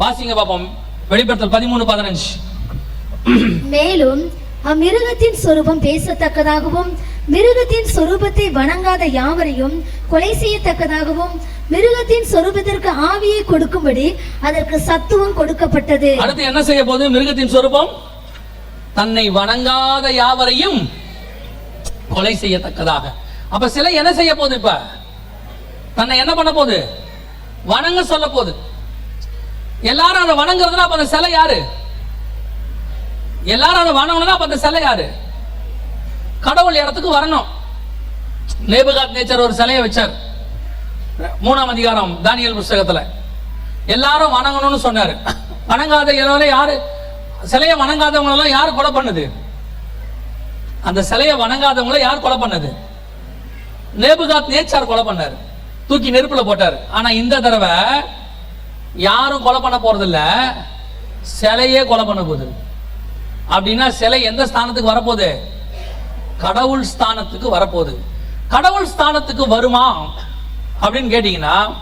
வாசிங்க பாப்போம். வெளிப்படுத்தல் பதிமூணு பதினஞ்சு. மேலும் அம்மிருகத்தின் சொரூபம் பேசத்தக்கதாகவும் மிருகத்தின் சொரூபத்தை வணங்காத யாவரையும் கொலை செய்யத்தக்கதாகவும் மிருகத்தின் சொரூபத்திற்கு ஆவியை கொடுக்கும்படி அதற்கு சத்துவம் கொடுக்கப்பட்டது. அடுத்து என்ன செய்ய போகுது? மிருகத்தின் சொரூபம் தன்னை வணங்காத யாவரையும் கொலை செய்யத்தக்கதாக. அப்ப சிலை என்ன செய்ய போகுது இப்ப? தன்னை என்ன பண்ண போகுது? வணங்க சொல்ல போகுது. எல்லாரும் அதை வணங்குறதுனா அப்ப அந்த சிலை யாரு? எல்லாரும் அதை வணங்கணும்னா அப்ப அந்த சிலை யாரு? கடவுள் இடத்துக்கு வரணும். நேபுகாத் நேச்சர் ஒரு சிலையை வச்சார். மூணாம் அதிகாரம் தானியல் புஸ்தகத்துல. எல்லாரும் வணங்கணும்னு சொன்னாரு. வணங்காத எல்லாரும் யாரு? சிலையை வணங்காதவங்க எல்லாம் யார் கொலை பண்ணுது? அந்த சிலையை வணங்காதவங்களை யார் கொலை பண்ணது? நேபுகாத் நேச்சார் கொலை பண்ணாரு. தூக்கி நெருப்புல போட்டாரு. ஆனா இந்த தடவை யாரும் கொலை பண்ண போறதில்ல. சிலையே கொலை பண்ண போகுது. அப்படின்னா சிலை எந்த ஸ்தானத்துக்கு வரப்போகுது? கடவுள் ஸ்தானத்துக்கு வரப்போகுது. கடவுள் ஸ்தானத்துக்கு வருமா? அப்படின்னு கேட்டீங்கன்னா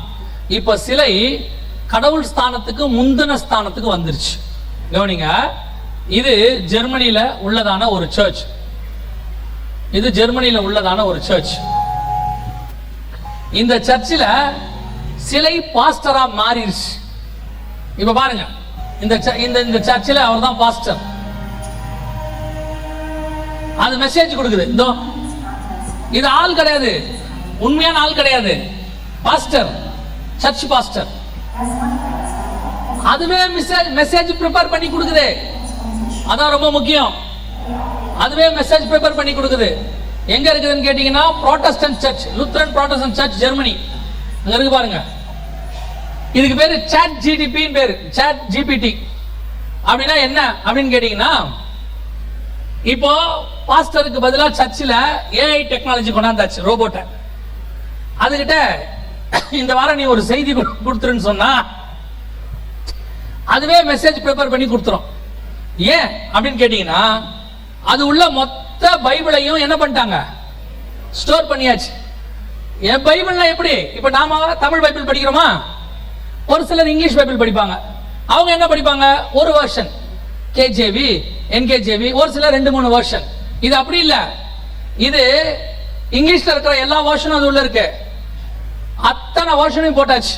இப்ப சிலை கடவுள் ஸ்தானத்துக்கு முந்தின ஸ்தானத்துக்கு வந்துருச்சு. கவனிங்க இது ஜெர்மனியில உள்ளதான ஒரு சர்ச் இது ஜெர்மனியில உள்ளதான ஒரு சர்ச் இந்த சர்ச்சில் சிலை பாஸ்டரா மாறிடுச்சு இப்ப பாருங்க இந்த இந்த இந்த சர்ச்சில் அவர் தான் பாஸ்டர் அது மெசேஜ் கொடுக்குது. இதோ இது ஆள் கிடையாது. உண்மையான ஆள் கிடையாது. பாஸ்டர் சர்ச் பாஸ்டர் அதுவே மெசேஜ் மெசேஜ் ப்ரிப்பேர் பண்ணி கொடுக்குது. அதான் ரொம்ப முக்கியம். அதுவே மெசேஜ் ப்ரிப்பேர் பண்ணி கொடுக்குது. எங்க இருக்குதுன்னு கேட்டீங்கன்னா Protestant church Lutheran Protestant church Germany அங்க இருக்கு பாருங்க. இதுக்கு பேரு சாட் ஜிடிபின்னு பேரு. சாட் ஜிபிடி அப்படின்னா என்ன? அப்படின்னு கேட்டீங்கன்னா இப்போ பாஸ்டருக்கு பதிலாக சர்ச்சில் ஏஐ டெக்னாலஜி கொண்டாந்தாச்சு ரோபோட்டை அதுகிட்ட இந்த வாரம் நீ ஒரு செய்தி கொடு- கொடுத்துருன்னு சொன்னா அதுவே மெசேஜ் ப்ரிப்பேர் பண்ணி கொடுத்துரும். ஏன்? அப்படின்னு கேட்டீங்கன்னா அது உள்ள மொத்த பைபிளையும் என்ன பண்ணிட்டாங்க? ஸ்டோர் பண்ணியாச்சு. என் பைபிள்னா எப்படி? இப்போ நாம தமிழ் பைபிள் படிக்கிறோமா? ஒரு சிலர் இங்கிலீஷ் பைபிள் படிப்பாங்க. அவங்க என்ன படிப்பாங்க? ஒரு வருஷன் கேஜேவி என்கேஜேவி ஒரு சிலர் ரெண்டு மூணு வருஷன் இது அப்படி இல்ல. இது இங்கிலீஷ்ல இருக்கிற எல்லா வருஷனும் அது உள்ள இருக்கு. அத்தனை வருஷனும் போட்டாச்சு.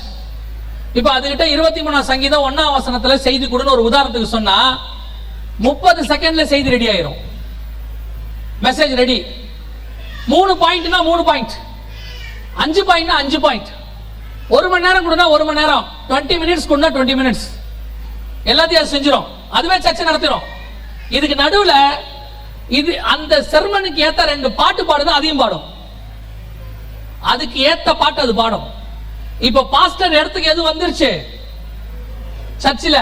இப்போ அதுகிட்ட இருபத்தி மூணாம் சங்கீதம் ஒன்னாம் வசனத்துல செய்தி கொடுன்னு ஒரு உதாரணத்துக்கு சொன்னா முப்பது செகண்ட்ல செய்தி ரெடி ஆயிரும். மெசேஜ் ரெடி மூணு பாயிண்ட்னா மூணு பாயிண்ட் அஞ்சு பாயிண்ட்னா அஞ்சு பாயிண்ட் ஒரு மணி நேரம் கொடுனா ஒரு மணி நேரம். டுவெண்ட்டி மினிட்ஸ் கொடுனா டுவெண்ட்டி மினிட்ஸ் எல்லாத்தையும் அது செஞ்சிடும் அதுவே சர்ச்சை நடத்திடும் இதுக்கு நடுவுல இது அந்த செர்மனுக்கு ஏத்த ரெண்டு பாட்டு பாடுது அதையும் பாடும். அதுக்கு ஏத்த பாட்டு அது பாடும். இப்ப பாஸ்டர் இடத்துக்கு எது வந்துருச்சு? சர்ச்சில்.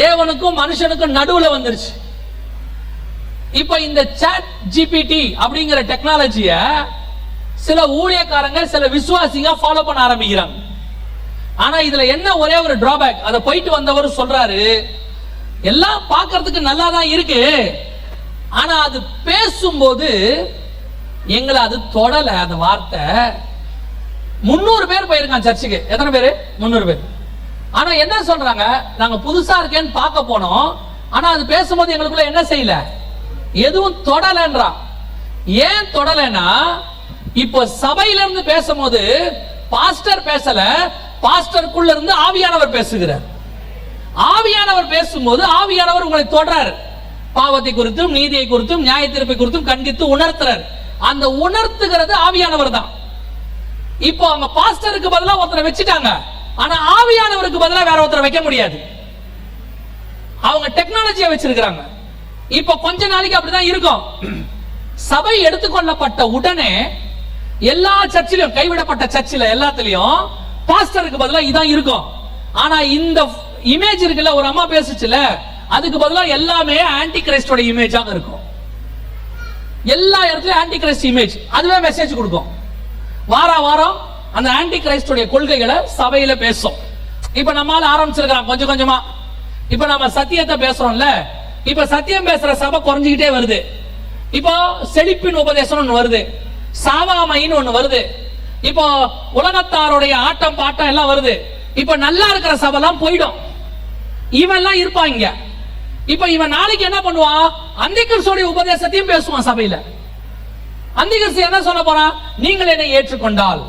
தேவனுக்கும் மனுஷனுக்கும் நடுவுல வந்துருச்சு. இப்ப இந்த சாட் ஜிபிடி அப்படிங்கிற டெக்னாலஜியை சில ஊழியக்காரங்க சில விசுவாசிங்க ஃபாலோ பண்ண ஆரம்பிக்கிறாங்க. ஆனா இதுல என்ன ஒரே ஒரு டிராபேக் அதை போயிட்டு வந்தவர் சொல்றாரு எல்லாம் பார்க்கறதுக்கு நல்லா தான் இருக்கு. ஆனா அது பேசும்போது எங்களை அது தொடல அந்த வார்த்தை. முந்நூறு பேர் போயிருக்கான் சர்ச்சுக்கு. எத்தனை பேர்? முந்நூறு பேர். ஆனா என்ன சொல்றாங்க? நாங்க புதுசா இருக்கேன்னு பார்க்க போனோம். ஆனா அது பேசும்போது எங்களுக்குள்ள என்ன செய்யல? எதுவும் தொடலன்றான். ஏன் தொடலைன்னா இப்போ சபையில இருந்து பேசும்போது பாஸ்டர் பேசல பாஸ்டருக்குள்ள இருந்து ஆவியானவர் பேசுகிறார். ஆவியானவர் பேசும்போது ஆவியானவர் உங்களை தொடர் பாவத்தை குறித்தும் நீதியை குறித்தும் நியாய தீர்ப்பை குறித்தும் கண்டித்து உணர்த்துறார். அந்த உணர்த்துகிறது ஆவியானவர் தான். இப்போ அவங்க பாஸ்டருக்கு பதிலா ஒருத்தரை வச்சுட்டாங்க. ஆனா ஆவியானவருக்கு பதிலா வேற ஒருத்தரை வைக்க முடியாது. அவங்க டெக்னாலஜியை வச்சிருக்கிறாங்க. இப்போ கொஞ்ச நாளைக்கு அப்படிதான் இருக்கும். சபை எடுத்துக்கொள்ளப்பட்ட உடனே எல்லா சர்ச்சிலும் கைவிடப்பட்ட சர்ச்சில் எல்லாத்துலயும் பாஸ்டருக்கு பதிலாக இதான் இருக்கும். ஆனா இந்த இமேஜ் இருக்குல்ல ஒரு அம்மா பேசுச்சுல அதுக்கு பதிலாக எல்லாமே ஆன்டி கிரைஸ்டோட இமேஜாக இருக்கும். எல்லா இடத்துலயும் ஆன்டி கிரைஸ்ட் இமேஜ் அதுவே மெசேஜ் கொடுக்கும். வார வாரம் அந்த ஆன்டி கிரைஸ்டுடைய கொள்கைகளை சபையில பேசும். இப்ப நம்மால ஆரம்பிச்சிருக்கிறோம் கொஞ்சம் கொஞ்சமா. இப்ப நம்ம சத்தியத்தை பேசுறோம்ல இப்ப சத்தியம் பேசுற சபை குறைஞ்சுக்கிட்டே வருது. இப்போ செழிப்பின் உபதேசம் வருது. சாவாமைன்னு ஒண்ணு வருது. இப்போ உலகத்தாருடைய ஆட்டம் பாட்டம் எல்லாம் வருது. இப்ப நல்லா இருக்கிற சபைலாம் போயிடும். இவன் எல்லாம் இருப்பாங்க இப்ப இவன் நாளைக்கு என்ன பண்ணுவான்? அந்திகிறிஸ்துவோட உபதேசத்தையும் பேசுவான் சபையில. அந்திகிறிஸ்து என்ன சொல்ல போறான்? நீங்கள் என்னை ஏற்றுக்கொண்டால்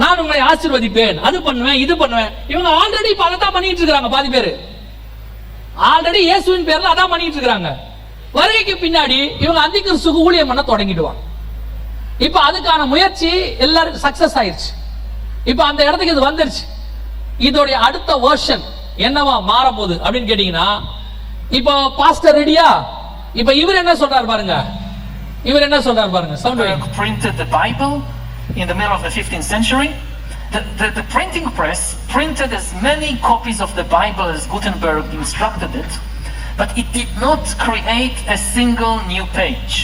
நான் உங்களை ஆசிர்வதிப்பேன். அது பண்ணுவேன் இது பண்ணுவேன். இவங்க ஆல்ரெடி இப்ப அதான் பண்ணிட்டு இருக்காங்க பாதி பேரு. ஆல்ரெடி இயேசுவின் பேர்ல அதான் பண்ணிட்டு இருக்காங்க வருகைக்கு பின்னாடி இவங்க அந்திகிறிஸ்துக்கு ஊழியம் பண்ண தொடங்கிடுவாங்க இப்ப அதுக்கான முயற்சி எல்லாரும் சக்சஸ் ஆயிருச்சு இப்ப அந்த இடத்துக்கு இது வந்துருச்சு இதோடைய அடுத்த வெர்ஷன் என்னவா மாற போகுது அப்படின்னு கேட்டீங்கன்னா இப்போ பாஸ்டர் ரெடியா இப்ப இவர் என்ன சொல்றாரு பாருங்க இவர் என்ன சொல்றாரு பாருங்க sound printed the Bible in the middle of the 15th century. The, the, the printing press printed as many copies of the Bible as Gutenberg instructed it, but it did not create a single new page.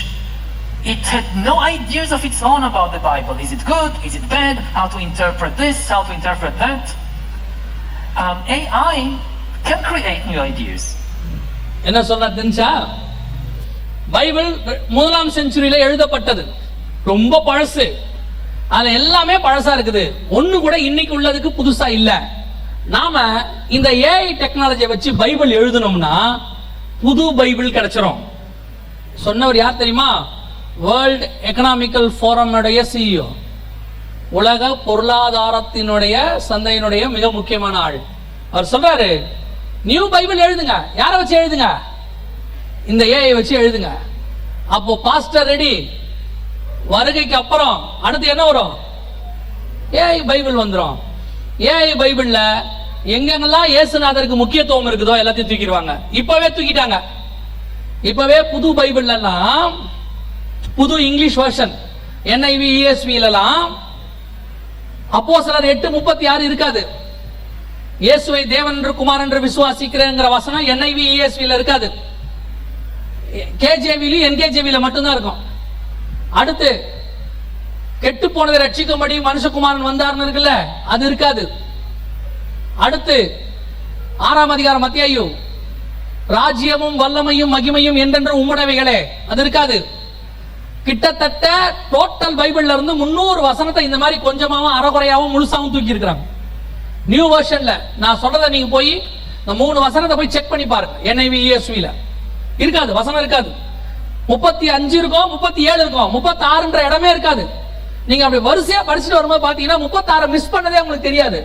It had no ideas of its own about the Bible. Is it good? Is it bad? How to interpret this? How to interpret that? Um, AI can create new ideas. என்ன சொல்ற தெரிஞ்சா Bible முதலாம் செஞ்சுரியில எழுதப்பட்டது ரொம்ப பழசு அதுல எல்லாமே பழசா இருக்குது ஒண்ணு கூட இன்னைக்கு உள்ளதுக்கு புதுசா இல்ல நாம இந்த ஏஐ டெக்னாலஜியை வச்சு பைபிள் எழுதணும்னா புது பைபிள் கிடைச்சிரும் சொன்னவர் யார் தெரியுமா வேர்ல்ட் எக்கனாமிக்கல் ஃபோரமுடைய சிஇஓ உலக பொருளாதாரத்தினுடைய சந்தையினுடைய மிக முக்கியமான ஆள். அவர் சொல்றாரு நியூ பைபிள் எழுதுங்க. யாரை வச்சு எழுதுங்க? இந்த ஏஐ வச்சு எழுதுங்க. அப்போ பாஸ்டர் ரெடி வருகைக்கு அப்புறம் அடுத்து என்ன வரும்? ஏஐ பைபிள் வந்துடும் ஏஐ பைபிள்ல எங்கெங்கெல்லாம் இயேசுநாதருக்கு முக்கியத்துவம் இருக்குதோ எல்லாத்தையும் தூக்கிடுவாங்க. இப்பவே தூக்கிட்டாங்க. இப்பவே புது பைபிள்ல எல்லாம் புது இங்கிலீஷ் வெர்ஷன் என்ஐவி இஎஸ்வி அப்போ சிலர் எட்டு முப்பத்தி ஆறு இருக்காது. இயேசுவை தேவன் என்று குமார் என்று விசுவாசிக்கிறேங்கிற வசனம் என்ஐவி இஎஸ்வில இருக்காது. கேஜேவிலும் என்கேஜேவில மட்டும்தான் இருக்கும். அடுத்து கெட்டு போனதை ரட்சிக்கும்படி மனுஷகுமாரன் வந்தார்னு இருக்குல்ல அது இருக்காது. அடுத்து ஆறாம் அதிகாரம் மத்தியாயு ராஜ்யமும் வல்லமையும் மகிமையும் என்றென்று உம்முடவைகளே அது இருக்காது. கிட்டத்தட்ட டோட்டல் பைபிள்ல இருந்து முன்னூறு வசனத்தை இந்த மாதிரி கொஞ்சமாவும் அறகுறையாவும் முழுசாவும் தூக்கி இருக்கிறாங்க நியூ வெர்ஷன்ல நான் சொல்றதை நீங்க போய் இந்த மூணு வசனத்தை போய் செக் பண்ணி பாருங்க. என்ஐவி இஎஸ்வில இருக்காது வசனம் இருக்காது. முப்பத்தி அஞ்சு இருக்கும் முப்பத்தி ஏழு இருக்கும் முப்பத்தி ஆறுன்ற இடமே இருக்காது. நீங்க அப்படி வரிசையா படிச்சுட்டு வரும்போது பாத்தீங்கன்னா முப்பத்தாறு மிஸ் பண்ணதே உங்களுக்கு தெரியாது.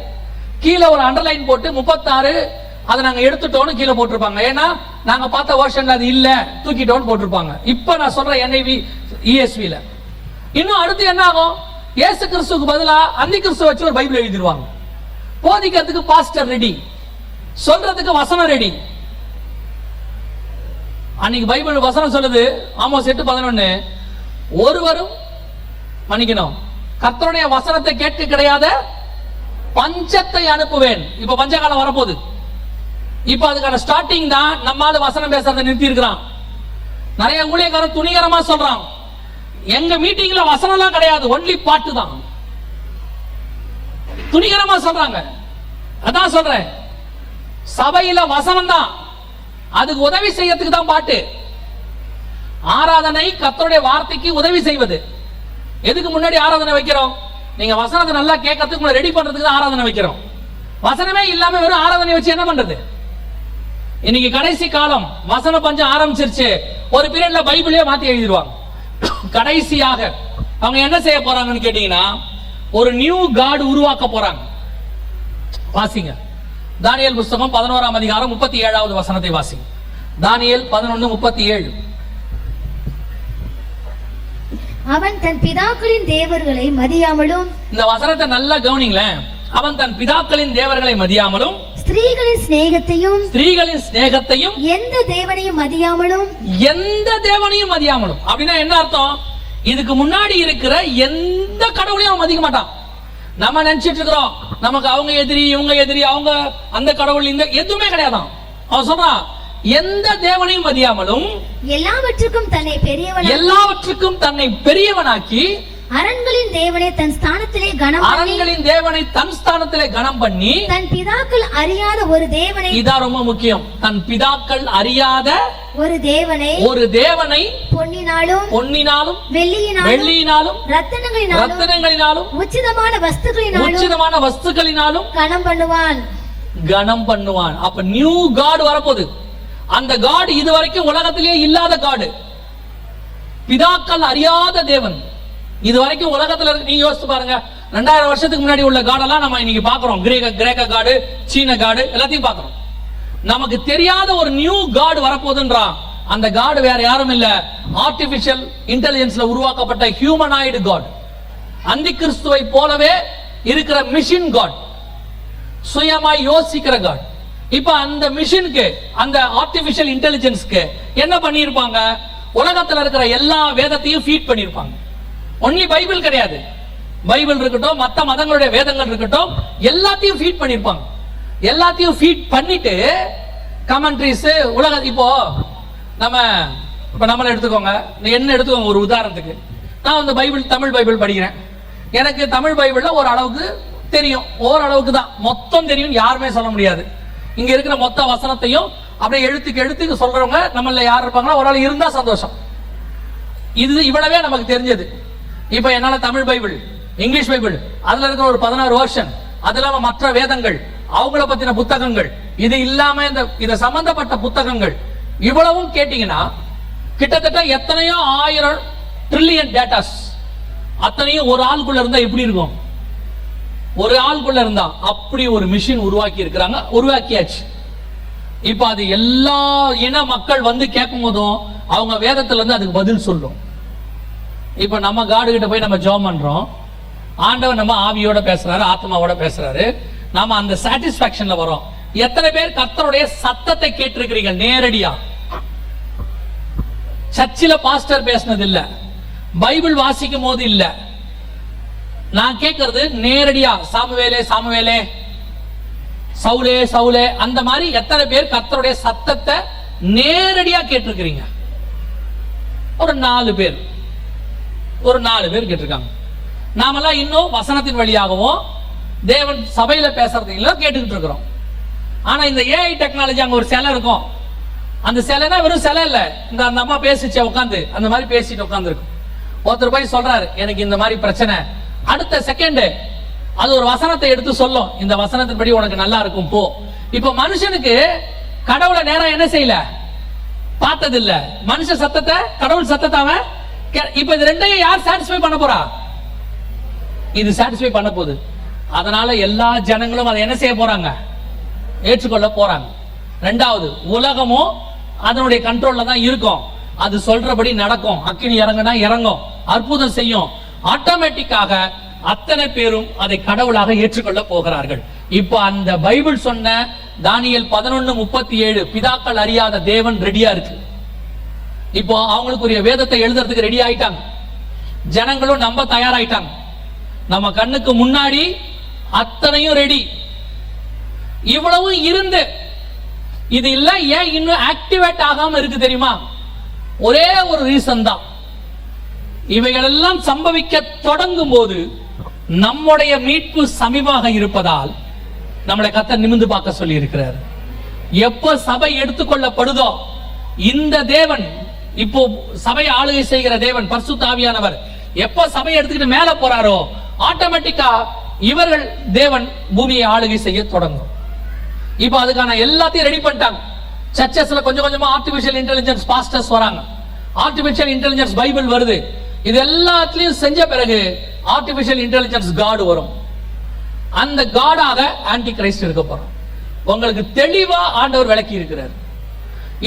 கீழே ஒரு அண்டர்லைன் போட்டு முப்பத்தாறு அதை நாங்க எடுத்துட்டோம்னு கீழே போட்டிருப்பாங்க. ஏன்னா நாங்க பார்த்த வருஷன்ல அது இல்ல. தூக்கிட்டோம்னு போட்டிருப்பாங்க. இப்ப நான் சொல்ற என்ஐவி இஎஸ்வில இன்னும் அடுத்து என்ன ஆகும்? ஏசு கிறிஸ்துக்கு பதிலா அந்தி கிறிஸ்துவ வச்சு ஒரு பைபிள் எழுதிடுவாங்க போதிக்கிறதுக்கு பாஸ்டர் ரெடி சொல்றதுக்கு வசனம் ரெடி அன்னைக்கு பைபிள் வசனம் சொல்லுது ஆமோஸ் எட்டு பதினொன்னு. ஒருவரும் மன்னிக்கணும் கத்தருடைய வசனத்தை கேட்க கிடையாத பஞ்சத்தை அனுப்புவேன். இப்ப பஞ்சகாலம் வரப்போகுது. இப்ப அதுக்கான ஸ்டார்டிங் தான் நம்மால வசனம் பேசுறத நிறுத்தி இருக்கிறான் நிறைய ஊழியக்காரன் துணிகரமா சொல்றான். எங்க மீட்டிங்ல வசனம் எல்லாம் கிடையாது ஒன்லி பாட்டு தான். துணிகரமா சொல்றாங்க. அதான் சொல்றேன். சபையில வசனம் தான். அதுக்கு உதவி செய்யறதுக்கு தான் பாட்டு. ஆராதனை கத்தருடைய வார்த்தைக்கு உதவி செய்வது. எதுக்கு முன்னாடி ஆராதனை வைக்கிறோம்? நீங்க வசனத்தை நல்லா கேட்கறதுக்கு உங்களை ரெடி பண்றதுக்கு தான் ஆராதனை வைக்கிறோம். வசனமே இல்லாம வெறும் ஆராதனை வச்சு என்ன பண்றது? இன்னைக்கு கடைசி காலம் வசன பஞ்சம் ஆரம்பிச்சிருச்சு. ஒரு பீரியட்ல பைபிளே மாத்தி எழுதிடுவாங்க கடைசியாக அவங்க என்ன செய்ய போறாங்கன்னு கேட்டீங்கன்னா ஒரு நியூ காட் உருவாக்க போறாங்க. வாசிங்க. தானியேல் புஸ்தகம் பதினோராம் அதிகாரம் முப்பத்தி ஏழாவது வசனத்தை வாசிங்க. தானியேல் பதினொன்னு முப்பத்தி ஏழு. அவன் தன் பிதாக்களின் தேவர்களை மதியாமலும் இந்த வசனத்தை நல்லா கவனிங்களேன். அவன் தன் பிதாக்களின் தேவர்களை மதியாமலும் ஸ்திரீகளின் சிநேகத்தையும் ஸ்திரீகளின் சிநேகத்தையும் எந்த தேவனையும் மதியாமலும் எந்த தேவனையும் மதியாமலும். அப்படின்னா என்ன அர்த்தம்? இதுக்கு முன்னாடி இருக்கிற எந்த கடவுளையும் அவன் மதிக்க மாட்டான். நம்ம நினைச்சிட்டு இருக்கிறோம் நமக்கு அவங்க எதிரி இவங்க எதிரி அவங்க அந்த கடவுள் இந்த எதுவுமே கிடையாதான். அவன் சொல்றான் எந்த தேவனையும் மதியாமலும் எல்லாவற்றுக்கும் தன்னை பெரியவன் எல்லாவற்றுக்கும் தன்னை பெரியவனாக்கி அரண்களின் தேவனை தன் ஸ்தானத்திலே கனம் பண்ணி அரண்களின் தேவனை தன் ஸ்தானத்திலே கனம் பண்ணி தன் பிதாக்கள் அறியாத ஒரு தேவனை இதான் ரொம்ப முக்கியம். தன் பிதாக்கள் அறியாத ஒரு தேவனை ஒரு தேவனை பொன்னினாலும் பொன்னினாலும் வெள்ளியினாலும் வெள்ளியினாலும் ரத்தினங்களினாலும் ரத்தினங்களினாலும் உச்சிதமான வஸ்துக்களினாலும் உச்சிதமான வஸ்துக்களினாலும் கனம் பண்ணுவான். கனம் பண்ணுவான். அப்ப நியூ காட் வரப்போகுது. அந்த காட் இது வரைக்கும் உலகத்திலேயே இல்லாத காடு பிதாக்கள் அறியாத தேவன். இது வரைக்கும் உலகத்துல இருக்கு நீங்க யோசிச்சு பாருங்க. ரெண்டாயிரம் வருஷத்துக்கு முன்னாடி உள்ள காடெல்லாம் நம்ம இன்னைக்கு பாக்குறோம் கிரேக்க கிரேக்க காடு சீன காடு எல்லாத்தையும் பாக்குறோம் நமக்கு தெரியாத ஒரு நியூ காடு வரப்போகுதுன்றான் அந்த காடு வேற யாரும் இல்ல. ஆர்டிபிஷியல் இன்டெலிஜென்ஸ்ல உருவாக்கப்பட்ட ஹியூமனாய்டு காட் அந்தி கிறிஸ்துவை போலவே இருக்கிற மிஷின் காட் சுயமாய் யோசிக்கிற காட் இப்ப அந்த மிஷினுக்கு அந்த ஆர்டிபிஷியல் இன்டெலிஜென்ஸ்க்கு என்ன பண்ணியிருப்பாங்க? உலகத்துல இருக்கிற எல்லா வேதத்தையும் ஃபீட் பண்ணியிருப்பாங்க. ஒன்லி பைபிள் கிடையாது. பைபிள் இருக்கட்டும் மற்ற மதங்களுடைய வேதங்கள் இருக்கட்டும் எல்லாத்தையும் ஃபீட் பண்ணியிருப்பாங்க எல்லாத்தையும் ஃபீட் பண்ணிட்டு கமெண்ட்ரிஸ் உலக இப்போ நம்ம இப்போ நம்மளை எடுத்துக்கோங்க. என்ன எடுத்துக்கோங்க ஒரு உதாரணத்துக்கு. நான் வந்து பைபிள் தமிழ் பைபிள் படிக்கிறேன். எனக்கு தமிழ் பைபிளில் ஒரு அளவுக்கு தெரியும். ஓரளவுக்கு தான். மொத்தம் தெரியும் யாருமே சொல்ல முடியாது. இங்க இருக்கிற மொத்த வசனத்தையும் அப்படியே எழுத்துக்கு எழுத்துக்கு சொல்றவங்க நம்மள யார் இருப்பாங்களோ ஒரு ஆள் இருந்தா சந்தோஷம். இது இவ்வளவே நமக்கு தெரிஞ்சது. இப்போ என்னால தமிழ் பைபிள் இங்கிலீஷ் பைபிள் அதுல இருக்கிற ஒரு பதினாறு வருஷன் அது இல்லாம மற்ற வேதங்கள் அவங்கள பத்தின புத்தகங்கள் இது இல்லாம இந்த இதை சம்பந்தப்பட்ட புத்தகங்கள் இவ்வளவும் கேட்டீங்கன்னா கிட்டத்தட்ட எத்தனையோ ஆயிரம் ட்ரில்லியன் டேட்டாஸ் அத்தனையும் ஒரு ஆளுக்குள்ள இருந்தா எப்படி இருக்கும்? ஒரு ஆளுக்குள்ள இருந்தா அப்படி ஒரு மிஷின் உருவாக்கி இருக்கிறாங்க உருவாக்கியாச்சு. இப்ப அது எல்லா இன மக்கள் வந்து கேட்கும் போதும் அவங்க வேதத்துல இருந்து அதுக்கு பதில் சொல்லும். இப்போ நம்ம காடு கிட்ட போய் நம்ம ஜெபம் பண்றோம். ஆண்டவர் நம்ம ஆவியோட பேசுறாரு ஆத்மாவோட பேசுறாரு. நாம அந்த சாட்டிஸ்பாக்சன்ல வரோம். எத்தனை பேர் கர்த்தருடைய சத்தத்தை கேட்டிருக்கிறீங்க நேரடியா. சர்ச்சில் பாஸ்டர் பேசினது இல்ல பைபிள் வாசிக்கும் போது இல்ல. நான் கேட்கறது நேரடியா. சாமுவேலே சாமுவேலே. சவுலே சவுலே. அந்த மாதிரி எத்தனை பேர் கர்த்தருடைய சத்தத்தை நேரடியா கேட்டிருக்கிறீங்க? ஒரு நாலு பேர். ஒரு நாலு பேர் கேட்டிருக்காங்க. நாமெல்லாம் இன்னும் வசனத்தின் வழியாகவும் தேவன் சபையில பேசுறதையும் கேட்டுக்கிட்டு இருக்கிறோம். ஆனா இந்த ஏஐ டெக்னாலஜி அங்க ஒரு சிலை இருக்கும். அந்த சிலைனா வெறும் சிலை இல்ல. இந்த அந்த அம்மா பேசிச்சு உட்காந்து அந்த மாதிரி பேசிட்டு உட்காந்துருக்கும். ஒருத்தர் போய் சொல்றாரு எனக்கு இந்த மாதிரி பிரச்சனை. அடுத்த செகண்ட் அது ஒரு வசனத்தை எடுத்து சொல்லும். இந்த வசனத்தின்படி உனக்கு நல்லா இருக்கும் போ. இப்ப மனுஷனுக்கு கடவுளை நேரம் என்ன செய்யல? பார்த்தது இல்ல மனுஷ சத்தத்தை கடவுள் சத்தத்தை அவன் இப்ப இது ரெண்டையும் யார் சாட்டிஸ்ஃபை பண்ண போறா? இது சாட்டிஸ்ஃபை பண்ண போகுது. அதனால எல்லா ஜனங்களும் அதை என்ன செய்ய போறாங்க? ஏற்றுக்கொள்ள போறாங்க. ரெண்டாவது உலகமும் அதனுடைய கண்ட்ரோல்ல தான் இருக்கும். அது சொல்றபடி நடக்கும். அக்கினி இறங்குனா இறங்கும். அற்புதம் செய்யும். ஆட்டோமேட்டிக்காக அத்தனை பேரும் அதை கடவுளாக ஏற்றுக்கொள்ள போகிறார்கள். இப்போ அந்த பைபிள் சொன்ன தானியல் பதினொன்னு முப்பத்தி ஏழு பிதாக்கள் அறியாத தேவன் ரெடியா இருக்கு. இப்போ அவங்களுக்குரிய வேதத்தை எழுதுறதுக்கு ரெடி ஆயிட்டாங்க. ஜனங்களும் நம்ப தயாராயிட்டாங்க. நம்ம கண்ணுக்கு முன்னாடி அத்தனையும் ரெடி இவ்வளவும் இருந்து இது இல்ல ஏன் இன்னும் ஆக்டிவேட் ஆகாம இருக்கு தெரியுமா? ஒரே ஒரு ரீசன் தான். இவைகளெல்லாம் சம்பவிக்க தொடங்கும் போது நம்முடைய மீட்பு சமீபமாக இருப்பதால் நம்மளை கத்த நிமிந்து பார்க்க சொல்லி இருக்கிறார் எப்ப சபை எடுத்துக்கொள்ளப்படுதோ இந்த தேவன் இப்போ சபை ஆளுகை செய்கிற தேவன் பர்சு தாவியானவர் எப்ப சபை எடுத்துக்கிட்டு மேல போறாரோ ஆட்டோமேட்டிக்கா இவர்கள் தேவன் பூமியை ஆளுகை செய்ய தொடங்கும். இப்போ அதுக்கான எல்லாத்தையும் ரெடி பண்ணிட்டாங்க. சர்ச்சஸ்ல கொஞ்சம் கொஞ்சமா ஆர்டிபிஷியல் இன்டெலிஜென்ஸ் பாஸ்டர்ஸ் வராங்க. ஆர்டிபிஷியல் இன்டெலிஜென்ஸ் பைபிள் வருது. இது எல்லாத்துலயும் செஞ்ச பிறகு ஆர்டிபிஷியல் இன்டெலிஜென்ஸ் காடு வரும். அந்த காடாக ஆன்டி கிரைஸ்ட் இருக்க போறோம் உங்களுக்கு தெளிவா ஆண்டவர் விளக்கி இருக்கிறார்.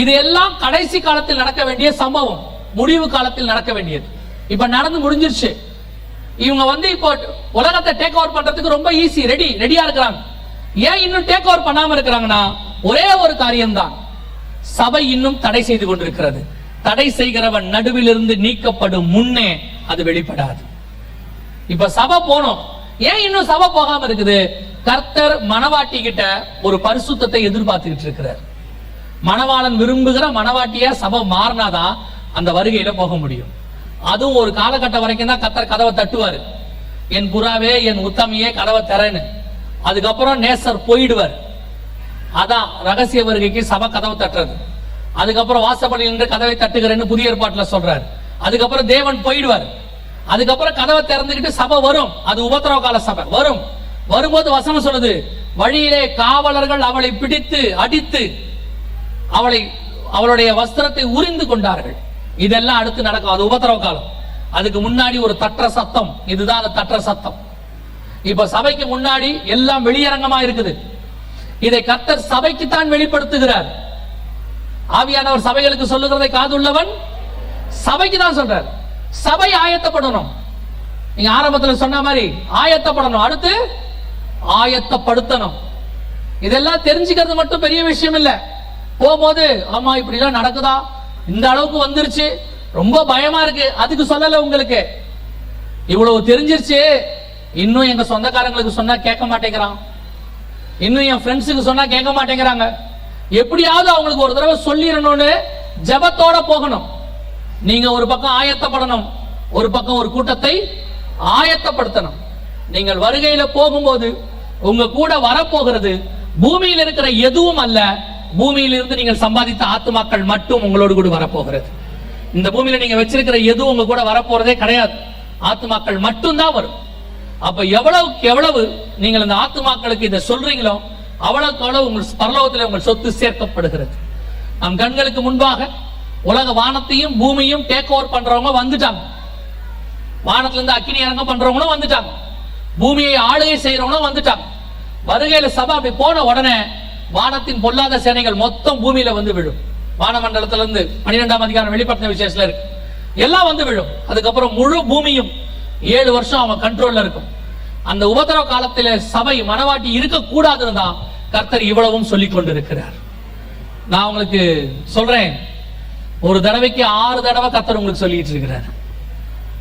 இது எல்லாம் கடைசி காலத்தில் நடக்க வேண்டிய சம்பவம் முடிவு காலத்தில் நடக்க வேண்டியது. இப்ப நடந்து முடிஞ்சிருச்சு. இவங்க வந்து இப்போ உலகத்தை டேக் ஓவர் பண்றதுக்கு ரொம்ப ஈஸி ரெடி ரெடியா இருக்கிறாங்க. ஏன் இன்னும் டேக் ஓவர் பண்ணாம இருக்கிறாங்கன்னா ஒரே ஒரு காரியம்தான். சபை இன்னும் தடை செய்து கொண்டிருக்கிறது. தடை செய்கிறவன் நடுவிலிருந்து நீக்கப்படும் முன்னே அது வெளிப்படாது. இப்ப சபை போனோம். ஏன் இன்னும் சபை போகாம இருக்குது? கர்த்தர் மனவாட்டி கிட்ட ஒரு பரிசுத்தத்தை எதிர்பார்த்துக்கிட்டு இருக்கிறார். மணவாளன் விரும்புகிற மணவாட்டியா சபை மாறினாதான் அந்த வருகையில போக முடியும். அதுவும் ஒரு காலகட்டம் வரைக்கும் தான் கத்தர் கதவை தட்டுவாரு. என் புறாவே என் உத்தமையே கதவை திறன்னு. அதுக்கப்புறம் நேசர் போயிடுவார். அதான் ரகசிய வருகைக்கு சபை கதவை தட்டுறது. அதுக்கப்புறம் வாசப்படி நின்று கதவை தட்டுகிறேன்னு புதிய ஏற்பாட்டில் சொல்றாரு. அதுக்கப்புறம் தேவன் போயிடுவார். அதுக்கப்புறம் கதவை திறந்துக்கிட்டு சபை வரும். அது உபத்திரவ கால சபை. வரும். வரும்போது வசனம் சொல்லுது வழியிலே காவலர்கள் அவளை பிடித்து அடித்து அவளை அவளுடைய வஸ்திரத்தை உறிந்து கொண்டார்கள். இதெல்லாம் அடுத்து நடக்கும். அது உபத்திரவ காலம். அதுக்கு முன்னாடி ஒரு தற்ற சத்தம். இதுதான் அந்த தற்ற சத்தம். இப்ப சபைக்கு முன்னாடி எல்லாம் வெளியரங்கமா இருக்குது. இதை கத்தர் சபைக்கு தான் வெளிப்படுத்துகிறார். ஆவியானவர் சபைகளுக்கு சொல்லுகிறதை காதுள்ளவன் சபைக்கு தான் சொல்றார். சபை ஆயத்தப்படணும். நீங்க ஆரம்பத்துல சொன்ன மாதிரி ஆயத்தப்படணும். அடுத்து ஆயத்தப்படுத்தணும். இதெல்லாம் தெரிஞ்சுக்கிறது மட்டும் பெரிய விஷயம் இல்லை. போகும்போது ஆமா இப்படி எல்லாம் நடக்குதா? இந்த அளவுக்கு வந்துருச்சு. ரொம்ப பயமா இருக்கு. அதுக்கு சொல்லல உங்களுக்கு. இவ்வளவு தெரிஞ்சிருச்சு. இன்னும் எங்க சொந்தக்காரங்களுக்கு சொன்னா கேட்க மாட்டேங்கிறான். இன்னும் என் ஃப்ரெண்ட்ஸுக்கு சொன்னா கேட்க மாட்டேங்கிறாங்க. எப்படியாவது அவங்களுக்கு ஒரு தடவை சொல்லிடணும்னு ஜபத்தோட போகணும். நீங்க ஒரு பக்கம் ஆயத்தப்படணும். ஒரு பக்கம் ஒரு கூட்டத்தை ஆயத்தப்படுத்தணும். நீங்கள் வருகையில போகும்போது உங்க கூட வரப்போகிறது பூமியில் இருக்கிற எதுவும் அல்ல. பூமியிலிருந்து நீங்கள் சம்பாதித்த ஆத்துமாக்கள் மட்டும் உங்களோடு கூட வரப்போகிறது. இந்த பூமியில நீங்க வச்சிருக்கிற எதுவும் உங்க கூட வரப்போறதே கிடையாது. ஆத்துமாக்கள் மட்டும்தான் வரும். அப்ப எவ்வளவுக்கு எவ்வளவு நீங்கள் இந்த ஆத்துமாக்களுக்கு இதை சொல்றீங்களோ அவ்வளவுக்கு அவ்வளவு உங்கள் பரலோகத்தில் உங்கள் சொத்து சேர்க்கப்படுகிறது. நம் கண்களுக்கு முன்பாக உலக வானத்தையும் பூமியும் டேக் ஓவர் பண்றவங்க வந்துட்டாங்க. வானத்துல இருந்து அக்கினி இறங்க பண்றவங்களும் வந்துட்டாங்க. பூமியை ஆளுகை செய்யறவங்களும் வந்துட்டாங்க. வருகையில சபை அப்படி போன உடனே வானத்தின் பொல்லாத சேனைகள் மொத்தம் பூமியில வந்து விழும். வானமண்டலத்துல இருந்து பன்னிரெண்டாம் அதிகாரம் வெளிப்பட்ட விசேஷத்துல இருக்கு. எல்லாம் வந்து விழும். அதுக்கப்புறம் முழு பூமியும் ஏழு வருஷம் அவன் கண்ட்ரோல்ல இருக்கும். அந்த உபத்திரவ காலத்தில சபை மனவாட்டி இருக்கக்கூடாதுன்னு தான் கர்த்தர் இவ்வளவும் சொல்லிக் கொண்டிருக்கிறார். நான் உங்களுக்கு சொல்றேன். ஒரு தடவைக்கு ஆறு தடவை கர்த்தர் உங்களுக்கு சொல்லிட்டு இருக்கிறார்.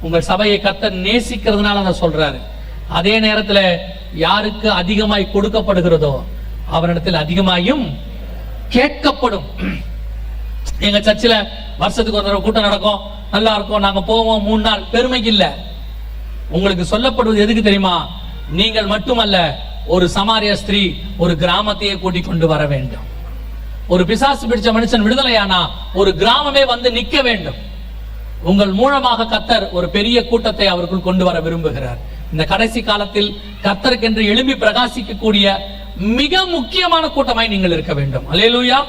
உங்கள் சபையை கர்த்தர் நேசிக்கிறதுனால அதை சொல்றாரு. அதே நேரத்துல யாருக்கு அதிகமாய் கொடுக்கப்படுகிறதோ அவரிடத்தில் அதிகமாயும் கேட்கப்படும். எங்க சர்ச்சில் வருஷத்துக்கு ஒரு தடவை கூட்டம் நடக்கும். நல்லா இருக்கும். நாங்க போவோம். மூணு நாள். பெருமைக்கு இல்ல. உங்களுக்கு சொல்லப்படுவது எதுக்கு தெரியுமா? நீங்கள் மட்டுமல்ல ஒரு சமாரிய ஸ்திரீ ஒரு கிராமத்தையே கூட்டி கொண்டு வர வேண்டும். ஒரு பிசாசு பிடிச்ச மனுஷன் விடுதலையானா ஒரு கிராமமே வந்து நிக்க வேண்டும். உங்கள் மூலமாக கத்தர் ஒரு பெரிய கூட்டத்தை அவருக்குள் கொண்டு வர விரும்புகிறார். இந்த கடைசி காலத்தில் கத்தருக்கென்று எழும்பி பிரகாசிக்கக்கூடிய மிக முக்கியமான கூட்டமாய் நீங்கள் இருக்க வேண்டும். அலேலூயா